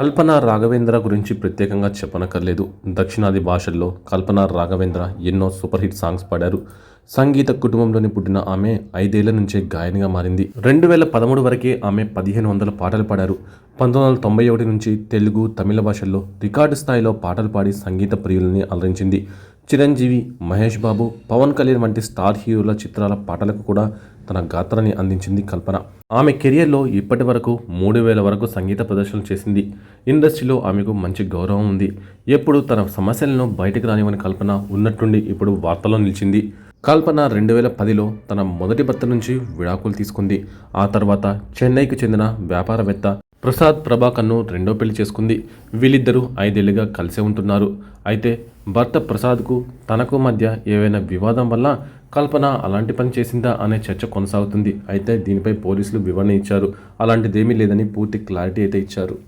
కల్పన రాఘవేంద్ర గురించి ప్రత్యేకంగా చెప్పనక్కర్లేదు. దక్షిణాది భాషల్లో కల్పన రాఘవేంద్ర ఎన్నో సూపర్ హిట్ సాంగ్స్ పాడారు. సంగీత కుటుంబంలోని పుట్టిన ఆమె ఐదేళ్ళ నుంచే గాయనిగా మారింది. రెండు వేల పదమూడు వరకే ఆమె పదిహేను వందల పాటలు పాడారు. పంతొమ్మిది వందల తొంభై ఒకటి నుంచి తెలుగు తమిళ భాషల్లో రికార్డు స్థాయిలో పాటలు పాడి సంగీత ప్రియులని అలరించింది. చిరంజీవి మహేష్ బాబు పవన్ కళ్యాణ్ వంటి స్టార్ హీరోల చిత్రాల పాటలకు కూడా తన గాత్రాన్ని అందించింది కల్పన. ఆమె కెరియర్లో ఇప్పటి వరకు మూడు వేల వరకు సంగీత ప్రదర్శనలు చేసింది. ఇండస్ట్రీలో ఆమెకు మంచి గౌరవం ఉంది. ఎప్పుడు తన సమస్యలను బయటకు రానివని కల్పన ఉన్నట్టుండి ఇప్పుడు వార్తల్లో నిలిచింది. కల్పన రెండు వేల పదిలో తన మొదటి భర్త నుంచి విడాకులు తీసుకుంది. ఆ తర్వాత చెన్నైకి చెందిన వ్యాపారవేత్త ప్రసాద్ ప్రభాకర్ను రెండో పెళ్ళి చేసుకుంది. వీళ్ళిద్దరూ ఐదేళ్ళుగా కలిసే ఉంటున్నారు. అయితే భర్త ప్రసాద్కు తనకు మధ్య ఏవైనా వివాదం వల్ల కల్పన అలాంటి పని చేసిందా అనే చర్చ కొనసాగుతుంది. అయితే దీనిపై పోలీసులు వివరణ ఇచ్చారు. అలాంటిదేమీ లేదని పూర్తి క్లారిటీ అయితే ఇచ్చారు.